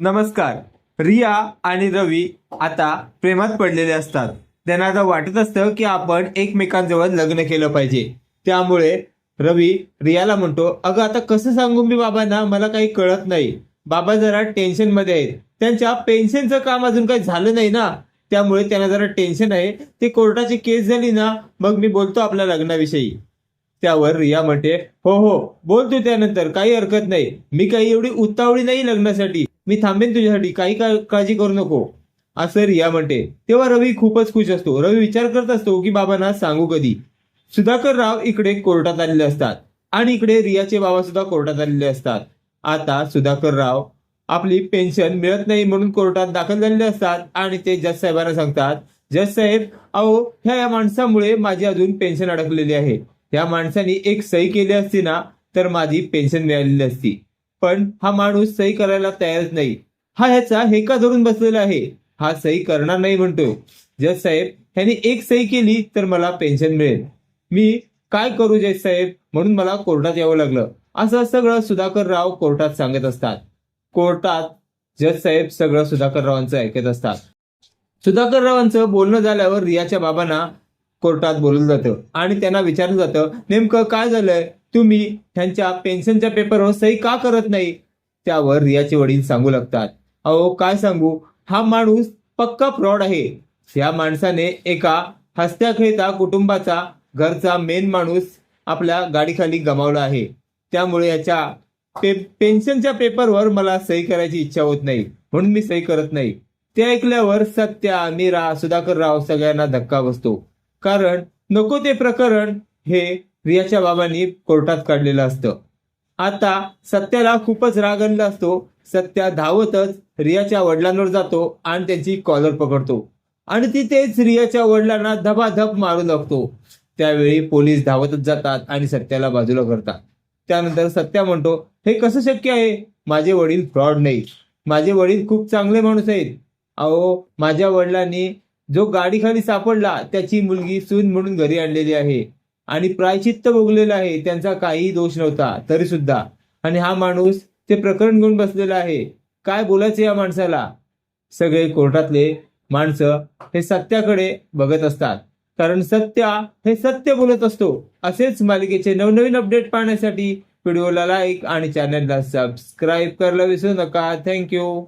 नमस्कार. रिया आणि रवी आता प्रेमात पडलेले असतात. त्यांना आता वाटत असतं की आपण एकमेकांजवळ लग्न केलं पाहिजे. त्यामुळे रवी रियाला म्हणतो अगं आता कसं सांगू मी बाबांना? मला काही कळत नाही. बाबा जरा टेन्शनमध्ये आहेत. त्यांच्या पेन्शनचं काम अजून काही झालं नाही ना? त्यामुळे त्यांना जरा टेन्शन आहे. ते कोर्टाची केस झाली ना? मग मी बोलतो आपल्या लग्नाविषयी. त्यावर रिया म्हणते हो हो बोल तू त्यानंतर. काही हरकत नाही. मी काही एवढी उतावळी नाही लग्नासाठी. मी थांबेन तुझ्यासाठी काही का- काळजी करू नको. असं रिया म्हणते. तेव्हा रवी खूपच खुश असतो. रवी विचार करत असतो की बाबांना सांगू कधी. सुधाकर राव इकडे कोर्टात आलेले असतात आणि इकडे रियाचे बाबा सुद्धा कोर्टात आलेले असतात. आता सुधाकर राव आपली पेन्शन मिळत नाही म्हणून कोर्टात दाखल झालेले असतात आणि ते जज साहेबांना सांगतात जज साहेब अहो ह्या या माणसामुळे माझी अजून पेन्शन अडकलेली आहे. या माणसाने एक सही केली असती ना तर माझी पेन्शन मिळालेली असती. पण हा माणूस सही करायला तयारच नाही. हा ह्याचा हेका धरून बसलेला आहे. हा सही करणार नाही म्हणतो. जज साहेब ह्याने एक सही केली तर मला पेन्शन मिळेल. मी काय करू जय साहेब? म्हणून मला कोर्टात यावं लागलं. असं सगळं सुधाकर राव कोर्टात सांगत असतात. कोर्टात जज साहेब सगळं सुधाकर रावांचं ऐकत असतात. सुधाकर रावांचं बोलणं झाल्यावर रियाच्या बाबांना कोर्टात बोललं जातं. आणि त्यांना विचारलं जातं नेमकं काय झालंय? तुम्ही त्यांच्या पेन्शनच्या पेपरवर सही का करत नाही? त्यावर रियाचे वडील सांगू लागतात. अहो काय सांगू? हा माणूस पक्का फ्रॉड आहे. या माणसाने एका हसत्या खेळता कुटुंबाचा घरचा मेन माणूस आपल्या गाडीखाली गमावला आहे. त्यामुळे याच्या पे पेन्शनच्या पेपरवर मला सही करायची इच्छा होत नाही. म्हणून मी सही करत नाही. ते ऐकल्यावर सत्या मीरा सुधाकर राव सगळ्यांना धक्का बसतो. कारण नको ते प्रकरण हे रियाच्या बाबांनी कोर्टात काढलेलं असतं. आता सत्याला खूपच राग आणला असतो. सत्या धावतच रियाच्या वडिलांवर जातो आणि त्यांची कॉलर पकडतो. आणि तिथेच रियाच्या वडिलांना धबाधब मारू लागतो. त्यावेळी पोलीस धावतच जातात आणि सत्याला बाजूला करतात. त्यानंतर सत्या म्हणतो हे कसं शक्य आहे? माझे वडील फ्रॉड नाही माझे वडील खूप चांगले माणूस आहेत. अहो माझ्या वडिलांनी जो गाडीखाली सापडला त्याची मुलगी सून म्हणून घरी आणलेली आहे. आणि प्रायचित्त भोगलेला आहे त्यांचा काही दोष नव्हता तरी सुद्धा आणि हा माणूस ते प्रकरण घेऊन बसलेला आहे. काय बोलायचं या माणसाला? सगळे कोर्टातले माणसं हे सत्याकडे बघत असतात. कारण सत्या हे सत्य बोलत असतो. असेच मालिकेचे नवनवीन अपडेट पाहण्यासाठी व्हिडिओला लाईक आणि चॅनलला सबस्क्राईब करायला विसरू नका. थँक्यू.